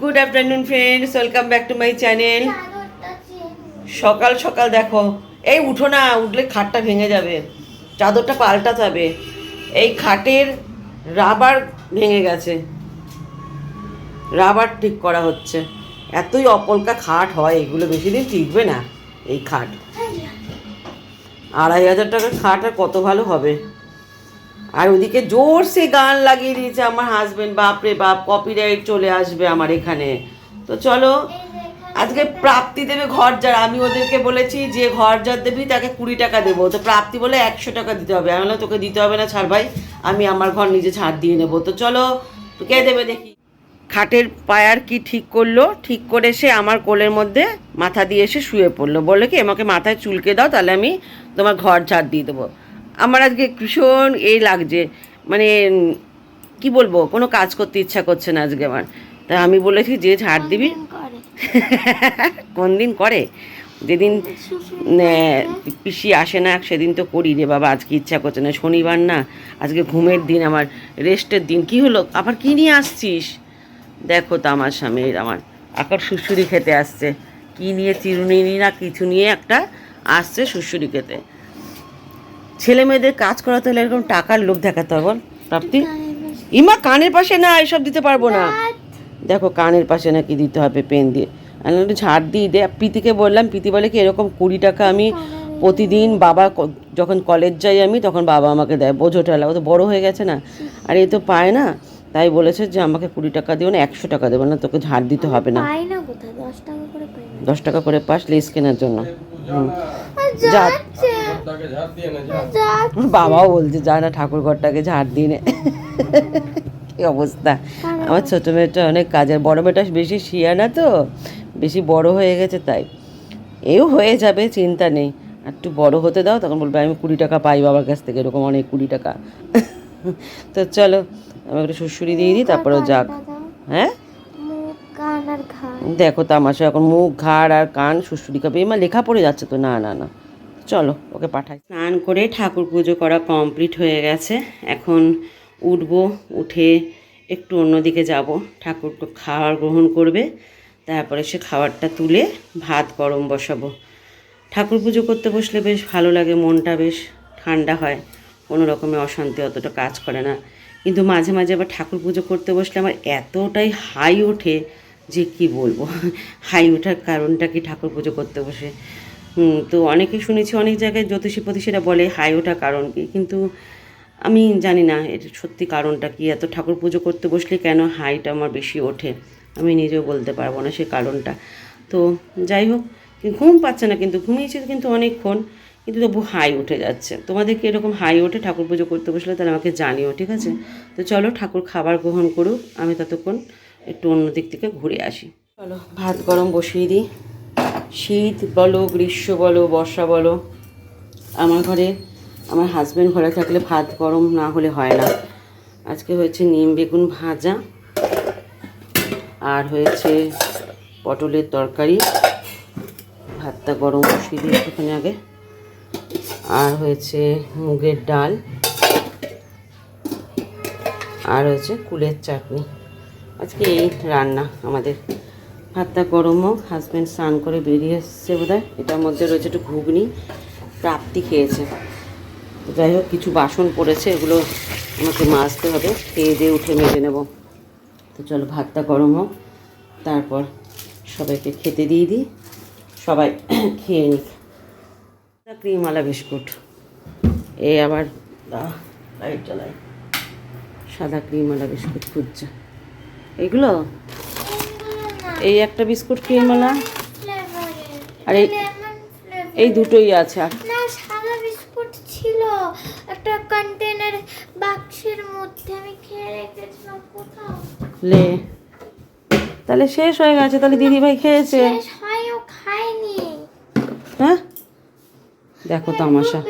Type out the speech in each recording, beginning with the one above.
Good afternoon friends welcome back to my channel সকাল সকাল দেখো। এই উঠো না, উঠলে খাটটা ভেঙে যাবে। চাদরটা পাল্টাতে হবে। এই খাটের রাবার ভেঙে গেছে। রাবার ঠিক করা হচ্ছে। এতই অপলকা খাট হয়, এগুলো বেশি দিন টিকবে না, এই খাট। আড়াই হাজার টাকার খাট আর কত ভালো হবে? আর ওদিকে জোরসে গান লাগিয়ে দিয়েছে আমার হাজবেন্ড বাপরে বাপ কপিরাইট চলে আসবে আমার এখানে। তো চলো, আজকে প্রাপ্তি দেবে ঘর যার আমি ওদেরকে বলেছি যে ঘর যার দেবি তাকে কুড়ি টাকা দেবো। তো প্রাপ্তি বলে একশো টাকা দিতে হবে। আমি তোকে দিতে হবে না, ছাড় ভাই। আমি আমার ঘর নিজে ছাড় দিয়ে নেব। তো চলো, কে দেবে দেখি। খাটের পায়ার কি ঠিক করল? ঠিক করে সে আমার কোলের মধ্যে মাথা দিয়ে এসে শুয়ে পড়ল। বলে কি, আমাকে মাথায় চুলকে দাও, তাহলে আমি তোমার ঘর ঝাড় দিয়ে দেবো। আমার আজকে ভীষণ এই লাগছে। মানে কি বলব কোনো কাজ করতে ইচ্ছা করছে না আজকে আমার। তা আমি বলেছি যে ঝাড় দিবি। কোন দিন করে? যেদিন পিসি আসে না সেদিন তো করি রে বাবা আজকে ইচ্ছা করছে না। শনিবার না আজকে ঘুমের দিন আমার রেস্টের দিন। কি হলো? আবার কি নিয়ে আসছিস? দেখো তো আমার স্বামীর আমার এখন সুশুরি খেতে আসছে। কি নিয়ে চিরুনি না কিছু নিয়ে একটা আসছে সুশুরি খেতে। ছেলে মেয়েদের কাজ করাতে হলে এরকম টাকার লোভ দেখাতে হবে প্রাপ্তি? ইমা কানের পাশে না এসব দিতে পারব না। দেখো কানের পাশে নাকি দিতে হবে পেন দিয়ে। আমি একটু ঝাড় দিয়ে দে। প্রীতিকে বললাম প্রীতি বলে কি এরকম কুড়ি টাকা আমি প্রতিদিন বাবা যখন কলেজ যাই আমি তখন বাবা আমাকে দেয়। বোঝো ও তো বড়ো হয়ে গেছে না। আর এ তো পায় না। তাই বলেছে যে আমাকে কুড়ি টাকা দিও না একশো টাকা দেবো না তোকে ঝাড় দিতে হবে না। দশ টাকা করে না। দশ টাকা করে পাস লেস কেনার জন্য। হুম। যা বাবাও বলছে যা না ঠাকুর ঘরটাকে ঝাড় দিয়ে নে। কি অবস্থা? আমার ছোট মেয়েটা অনেক কাজের বড় মেয়েটা বেশি শিয়া না তো বেশি বড় হয়ে গেছে তাই। এও হয়ে যাবে চিন্তা নেই। আর একটু বড় হতে দাও তখন বলবে আমি কুড়ি টাকা পাই বাবার কাছ থেকে এরকম অনেক কুড়ি টাকা। তো চলো আমি একটু শ্বশুরি দিয়ে দিই তারপরে যাক। হ্যাঁ? মুখ কান আর ঘাড় দেখো তামাশা এখন মুখ ঘাড় আর কান সুশুরি খাবে এমা লেখা পড়ে যাচ্ছে তো না না না। চলো, ওকে পাঠাই। স্নান করে ঠাকুর পুজো করা কমপ্লিট হয়ে গেছে। এখন উঠবো, উঠে একটু অন্যদিকে যাব। ঠাকুর খাবার গ্রহণ করবে, তারপরে সে খাবারটা তুলে ভাত গরম বসাবো। ঠাকুর পুজো করতে বসলে বেশ ভালো লাগে, মনটা বেশ ঠান্ডা হয়। কোনো রকমের অশান্তি অতটা কাজ করে না। কিন্তু মাঝে মাঝে আবার ঠাকুর পুজো করতে বসলে আমার এতটাই হাই ওঠে যে কি বলব? হাই ওঠার কারণটা কি ঠাকুর পুজো করতে বসে? তো অনেকে শুনেছি, অনেক জায়গায় জ্যোতিষী প্রতিষীরা বলে হাই ওঠা কারণ কি? কিন্তু আমি জানি না এটা সত্যি কারণটা কি? এত ঠাকুর পুজো করতে বসলে কেন হাইটা আমার বেশি ওঠে? আমি নিজেও বলতে পারব না সে কারণটা। তো যাই হোক, ঘুম পাচ্ছে না কিন্তু, ঘুমিয়েছি কিন্তু অনেকক্ষণ, কিন্তু তবু হাই উঠে যাচ্ছে। তোমাদের কি এরকম হাই ওঠে ঠাকুর পুজো করতে বসলে, তাহলে আমাকে জানিও, ঠিক আছে? তো চলো, ঠাকুর খাবার গ্রহণ করুক, আমি ততক্ষণ একটু অন্য দিক থেকে ঘুরে আসি। চলো, ভাত গরম বসিয়ে দিই। শীত বলো, গ্রীষ্ম বলো, বর্ষা বলো, আমার ঘরে, আমার হাজব্যান্ড ঘরে থাকলে ভাত গরম না হলে হয় না। আজকে হয়েছে নিম বেগুন ভাজা, আর হয়েছে পটলের তরকারি। ভাতটা গরম বসিয়ে একটুখানি আগে। আর হয়েছে মুগের ডাল, আর হয়েছে কুলের চাটনি। আজকে এই রান্না আমাদের। ভাতটা গরম হোক হাজব্যান্ড স্নান করে বেরিয়ে এসছে বোধ হয় এটার মধ্যে রয়েছে একটু ঘুগনি, প্রাপ্তি খেয়েছে। যাই হোক, কিছু বাসন পড়েছে, এগুলো আমাকে মাজতে হবে। খেয়ে দিয়ে উঠে মেজে নেব। তো চলো, ভাতটা গরম হোক, তারপর সবাইকে খেতে দিয়ে দিই। সবাই খেয়ে নিক। ক্রিমওয়ালা বিস্কুট। এই আবার লাইট জ্বালাই সাদা ক্রিমওয়ালা বিস্কুট খুঁজছে। এগুলো? এই একটা বিস্কুট ক্রিমওয়ালা আর এই এই দুটোই আছে। আর না সাদা বিস্কুট ছিল। একটা কন্টেনার বাক্সের মধ্যে আমি খেয়ে রেখেছিলাম কোথাও। লে। তাহলে শেষ হয়ে গেছে। তাহলে দিদিভাই খেয়েছে। শেষ খাইনি হ্যাঁ? দেখো তামাশা।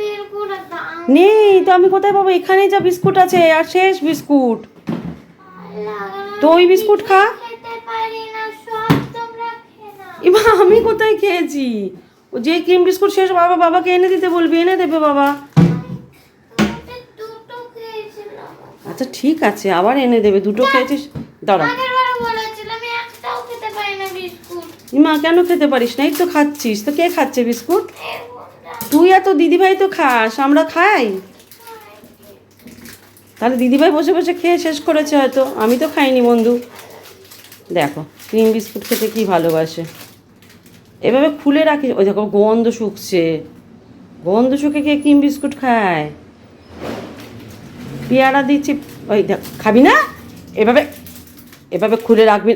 নেই তো আমি কোথায় পাবো? এখানেই যা বিস্কুট আছে। আর শেষ বিস্কুট। তো ওই বিস্কুট খা খেতে পারি না সব তোমরা খেয়ে নাও এবার আমি কোথায় খেয়েছি? ও যে ক্রিম বিস্কুট শেষ বাবা বাবাকে এনে দিতে বলবি এনে দেবে বাবা। আচ্ছা ঠিক আছে আবার এনে দেবে দুটো খেয়েছিস? দাঁড়া। মা কেন খেতে পারিস না? এই তো খাচ্ছিস তো কে খাচ্ছে বিস্কুট? তুই আর তো দিদিভাই তো খাস আমরা খাই। তাহলে দিদিভাই বসে বসে খেয়ে শেষ করেছে হয়তো আমি তো খাইনি বন্ধু। দেখো ক্রিম বিস্কুট খেতে কি ভালোবাসে। এভাবে খুলে রাখি। ওই দেখো গন্ধ শুকছে। গন্ধ শুকে কে কিম বিস্কুট খায়? পেয়ারা দিচ্ছি। ওই দেখ খাবি না? এভাবে এভাবে খুলে রাখবি।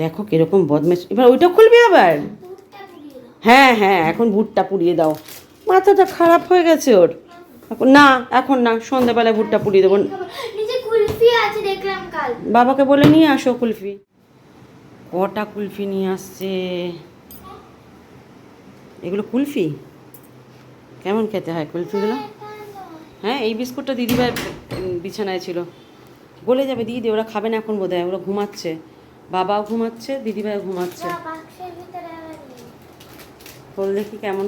দেখো কীরকম বদমেশ। এবার ওইটা খুলবি আবার? হ্যাঁ হ্যাঁ এখন ভুট্টা পুড়িয়ে দাও। মাথাটা খারাপ হয়ে গেছে ওর। এখন না এখন না সন্ধ্যাবেলায় ভুট্টা পুড়িয়ে দেবো। বাবাকে বলে নিয়ে আসো কুলফি। কটা কুলফি নিয়ে আসছে? এগুলো কুলফি? কেমন খেতে হয় কুলফিগুলো? হ্যাঁ এই বিস্কুটটা দিদিভাই বিছানায় ছিল। গলে যাবে দিদি ওরা খাবে না এখন বোধ হয় ওরা ঘুমাচ্ছে। বাবাও ঘুমাচ্ছে দিদিভাইও ঘুমাচ্ছে। খোল দেখি কেমন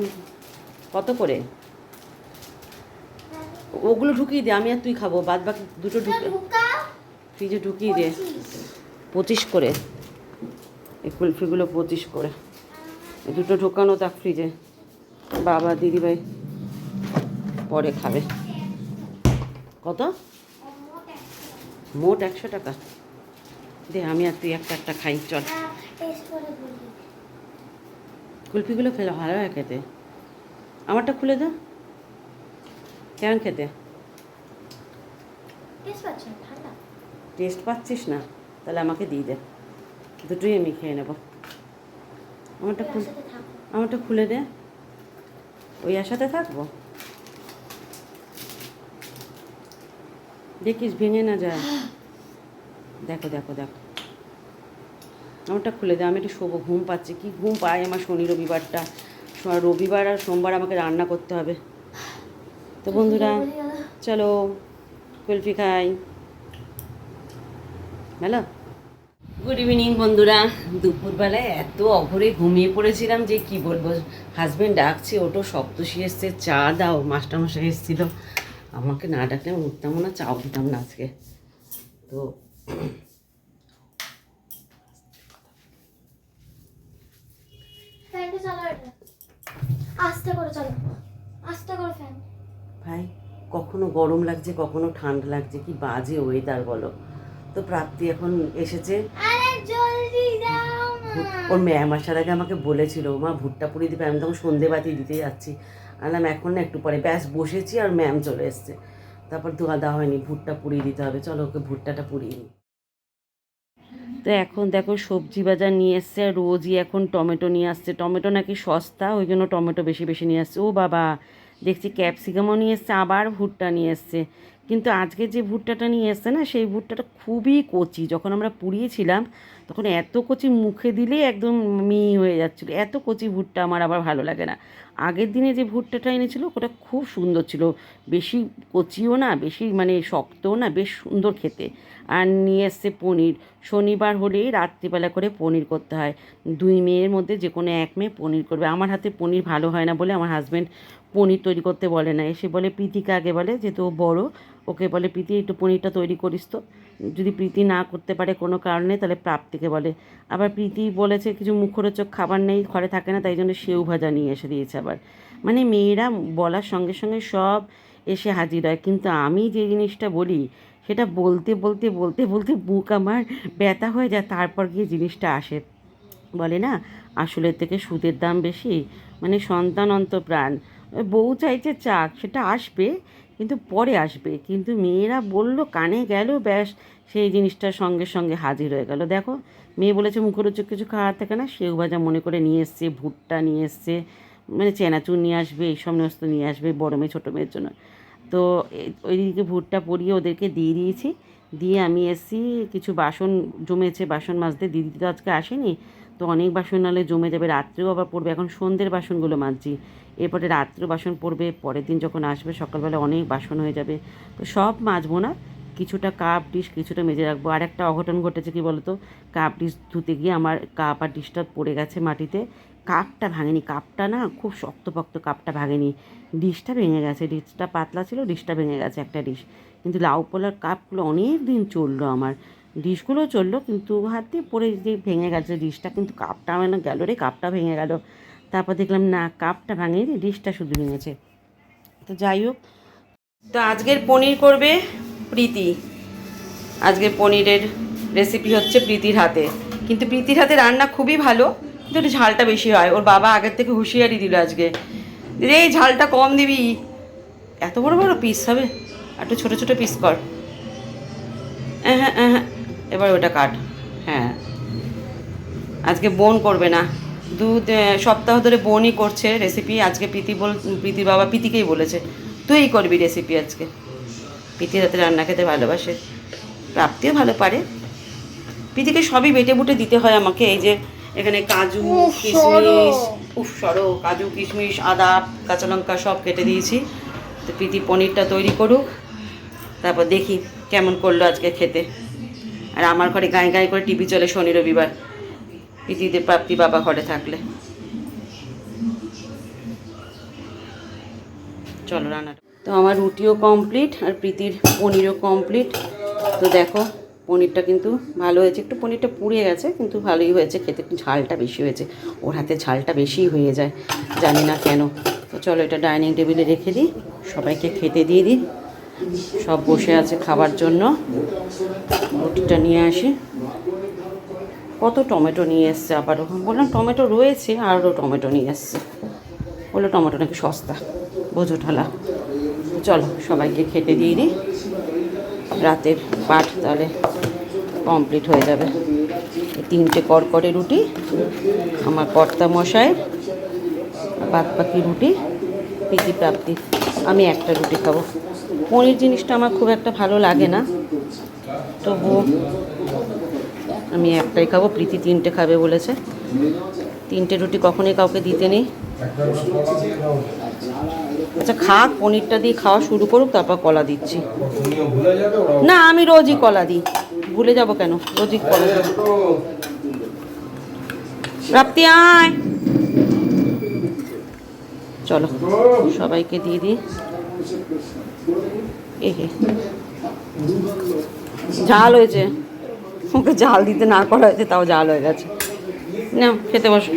কত করে? ওগুলো ঢুকিয়ে দে আমি আর তুই খাব বাদ বাকি দুটো ঢুকে ফ্রিজে ঢুকিয়ে দে। পঁচিশ করে। এই কুলফিগুলো পঁচিশ করে। এই দুটো ঢোকানো থাক ফ্রিজে বাবা দিদিভাই পরে খাবে। কত? মোট একশো টাকা। দে আমি আর তুই একটা একটা খাই চল। কুলফিগুলো খেলে ভালো হয় খেতে। আমারটা খুলে দে। কেমন খেতে? টেস্ট পাচ্ছিস না তাহলে আমাকে দিয়ে দে। দুটোই আমি খেয়ে নেব। আমারটা খুল আমারটা খুলে দে। ওই আশাতে থাকব? দেখিস ভেঙে না যায়। দেখো দেখো দেখো। আমারটা খুলে দে। আমি একটু শোবো ঘুম পাচ্ছি। কি ঘুম পায় আমার শনি রবিবারটা। রবিবার আর সোমবার আমাকে রান্না করতে হবে। তো বন্ধুরা চলো কুলফি খাই। হ্যালো গুড ইভিনিং বন্ধুরা। দুপুরবেলায় এত অঘরে ঘুমিয়ে পড়েছিলাম যে কি বলব? হাজব্যান্ড ডাকছে ওটো সপ্তষী এসছে চা দাও মাস্টারমশাই এসেছিল। আমাকে না ডাকলে আমি উঠতাম না চাও দিতাম না আজকে। তো ফ্যানটা চালাও এটা। আস্তে করে চালো। আস্তে করে ফ্যান। ভাই কখনো গরম লাগছে কখনো ঠান্ডা লাগছে কি বাজে ওয়েদার বলো। তো প্রাপ্তি এখন এসেছে। ওর ম্যাম আসার আগে আমাকে বলেছিল, মা ভুট্টা পুড়িয়ে দিবে, আমি তখন সন্ধে বাতি দিতে যাচ্ছি। আনলাম, এখন না একটু পরে। ব্যাস, বসেছি আর ম্যাম চলে এসছে। তারপর ধোয়া দেওয়া হয়নি ভুট্টা পুড়িয়ে দিতে হবে। চলো, ওকে ভুট্টাটা পুড়িয়ে নিই। তো এখন দেখো, সবজি বাজার নিয়ে এসছে, আর রোজই এখন টমেটো নিয়ে আসছে। টমেটো নাকি সস্তা, ওই জন্য টমেটো বেশি বেশি নিয়ে আসছে। ও বাবা, দেখছি ক্যাপসিকামও নিয়ে এসছে, আবার ভুট্টা নিয়ে এসছে। কিন্তু আজকে যে ভুট্টাটা নিয়ে এসছে না, সেই ভুট্টাটা খুবই কচি। যখন আমরা পুড়িয়েছিলাম, তখন এত কচি মুখে দিলেই একদম মি হয়ে যাচ্ছিল। এত কচি ভুট্টা আমার আবার ভালো লাগে না। আগের দিনে যে ভুট্টাটা এনেছিল, ওটা খুব সুন্দর ছিল। বেশি কচিও না, বেশি মানে শক্তও না, বেশ সুন্দর খেতে। আর নিয়ে এসছে পনির। শনিবার হলেই রাত্রিবেলা করে পনির করতে হয়। দুই মেয়ের মধ্যে যে কোনো এক মেয়ে পনির করবে। আমার হাতে পনির ভালো হয় না বলে আমার হাজব্যান্ড পনির তৈরি করতে বলে না। এসে বলে, প্রীতিকে আগে বলে যেহেতু ও বড়, ওকে বলে, প্রীতি, একটু পনিরটা তৈরি করিস তো। যদি প্রীতি না করতে পারে কোনো কারণে, তাহলে প্রাপ্তিকে বলে। আবার প্রীতি বলেছে, কিছু মুখরোচক খাবার নেই, ঘরে থাকে না, তাই জন্য সেও ভাজা নিয়ে এসে দিয়েছে আবার। মানে মেয়েরা বলার সঙ্গে সঙ্গে সব এসে হাজির হয়। কিন্তু আমি যে জিনিসটা বলি, সেটা বলতে বলতে বলতে বলতে বুক আমার ব্যথা হয়ে যায়, তারপর গিয়ে জিনিসটা আসে। বলে না, আসলের থেকে সুদের দাম বেশি? মানে সন্তান অন্ত প্রাণ বউ চাইছে চাক, সেটা আসবে, কিন্তু পরে আসবে। কিন্তু মেয়েরা বলল, কানে গেল, ব্যাস, সেই জিনিসটার সঙ্গে সঙ্গে হাজির হয়ে গেল। দেখো, মেয়ে বলেছে, মুখরোচক কিছু খাওয়ার থাকে না, সেও ভাজা মনে করে নিয়ে এসছে, ভুট্টা নিয়ে এসছে মানে চেনাচুর নিয়ে আসবে এই সমস্ত নিয়ে আসবে, বড় মেয়ে, ছোটো মেয়ের জন্য। তো ওইদিকে ভুট্টা পরিয়ে ওদেরকে দিয়ে দিয়েছি। দিয়ে আমি এসছি, কিছু বাসন জমেছে, বাসন মাজতে। দিদি তো আজকে আসেনি তো অনেক বাসন নালে জমে যাবে, রাত্রেও আবার পড়বে। এখন সন্ধ্যের বাসনগুলো মাজছি। এরপরে রাত্রেও বাসন পড়বে, পরের দিন যখন আসবে সকালবেলা অনেক বাসন হয়ে যাবে। তো সব মাজবো না, কিছুটা কাপ, ডিশ কিছুটা মেজে রাখব। আর একটা অঘটন ঘটেছে কি বলতো? কাপ, ডিশ ধুতে গিয়ে আমার কাপ আর ডিশটা পড়ে গেছে মাটিতে। কাপটা ভাঙেনি, কাপটা না খুব শক্তপোক্ত কাপটা ভাঙেনি। ডিশটা ভেঙে গেছে, ডিশটা পাতলা ছিল, ডিশটা ভেঙে গেছে একটা ডিশ। কিন্তু লাউ পোলার কাপগুলো অনেক দিন চলল আমার। ডিশগুলো চলল, কিন্তু হাত দিয়ে পরে যে ভেঙে গেছে ডিশটা, কিন্তু কাপটা মানে গেল রে, কাপটা ভেঙে গেল। তারপর দেখলাম, না, কাপটা ভাঙেনি, ডিশটা শুধু ভেঙেছে। তো যাই হোক, তো আজকের পনির করবে প্রীতি। আজকে পনিরের রেসিপি হচ্ছে প্রীতির হাতে। কিন্তু প্রীতির হাতে রান্না খুবই ভালো, কিন্তু একটু ঝালটা বেশি হয়। ওর বাবা আগের থেকে হুঁশিয়ারি দিল আজকে। দিদি এই ঝালটা কম দিবি। এত বড় বড় পিস হবে। একটু ছোটো ছোটো পিস কর। হ্যাঁ হ্যাঁ হ্যাঁ এবার ওটা কাট। হ্যাঁ। আজকে বোন করবে না। দু সপ্তাহ ধরে বোনই করছে রেসিপি আজকে প্রীতি বল প্রীতির বাবা প্রীতিকেই বলেছে। তুই করবি রেসিপি আজকে। প্রীতির হাতে রান্না খেতে ভালোবাসে। প্রাপ্তিও ভালো পারে। প্রীতিকে সবই বেটে বুটে দিতে হয় আমাকে। এই যে এখানে কাজু কিশমিশ। উফ সরো। কাজু কিশমিশ আদা কাঁচা লঙ্কা সব কেটে দিয়েছি। তো প্রীতি পনিরটা তৈরি করুক। তারপর দেখি কেমন করল আজকে খেতে। আর আমার ঘরে গায়ে গায়ে করে টিভি চলে শনি রবিবার। প্রীতিদের প্রাপ্তি বাবা ঘরে থাকলে। চলো রান্নাটা। তো আমার রুটিও কমপ্লিট আর প্রীতির পনিরও কমপ্লিট তো দেখো, পনিরটা কিন্তু ভালো হয়েছে। একটু পনিরটা পুড়ে গেছে, কিন্তু ভালোই হয়েছে খেতে। একটু ঝালটা বেশি হয়েছে। ওর হাতে ঝালটা বেশি হয়ে যায়। জানি না কেন। তো চলো এটা ডাইনিং টেবিলে রেখে দিই। সবাইকে খেতে দিয়ে দিই। সব বসে আছে খাবার জন্য। রুটিটা নিয়ে আসি। কত টমেটো নিয়ে এসছে আবারও বললাম টমেটো রয়েছে আরও টমেটো নিয়ে এসছে। বলল টমেটো নাকি সস্তা। বোঝো ঠালা। চলো সবাইকে খেতে দিয়ে দিই। রাতে পাঠ তাহলে কমপ্লিট হয়ে যাবে। তিনটে কড়কড়ে রুটি, আমার কর্তা মশাই বাদ বাকি রুটি, প্রীতি প্রাপ্তি। আমি একটা রুটি খাব। পনির জিনিসটা আমার খুব একটা ভালো লাগে না। তবুও আমি একটাই খাব, প্রীতি তিনটে খাবে বলেছে। তিনটে রুটি কখনই কাউকে দিতে নেই। আচ্ছা খাক, পনিরটা দিয়ে খাওয়া শুরু করুক, তারপর কলা দিচ্ছি। না, আমি রোজই কলা দিই। ভুলে যাব কেন? রোজই কলা দিই। প্রাপ্তি আয়। চলো, সবাইকে দিয়ে দিই। ঝাল হয়েছে। ওকে জাল দিতে না করা হয়েছে, তাও জাল হয়ে গেছে। না খেতে বসো।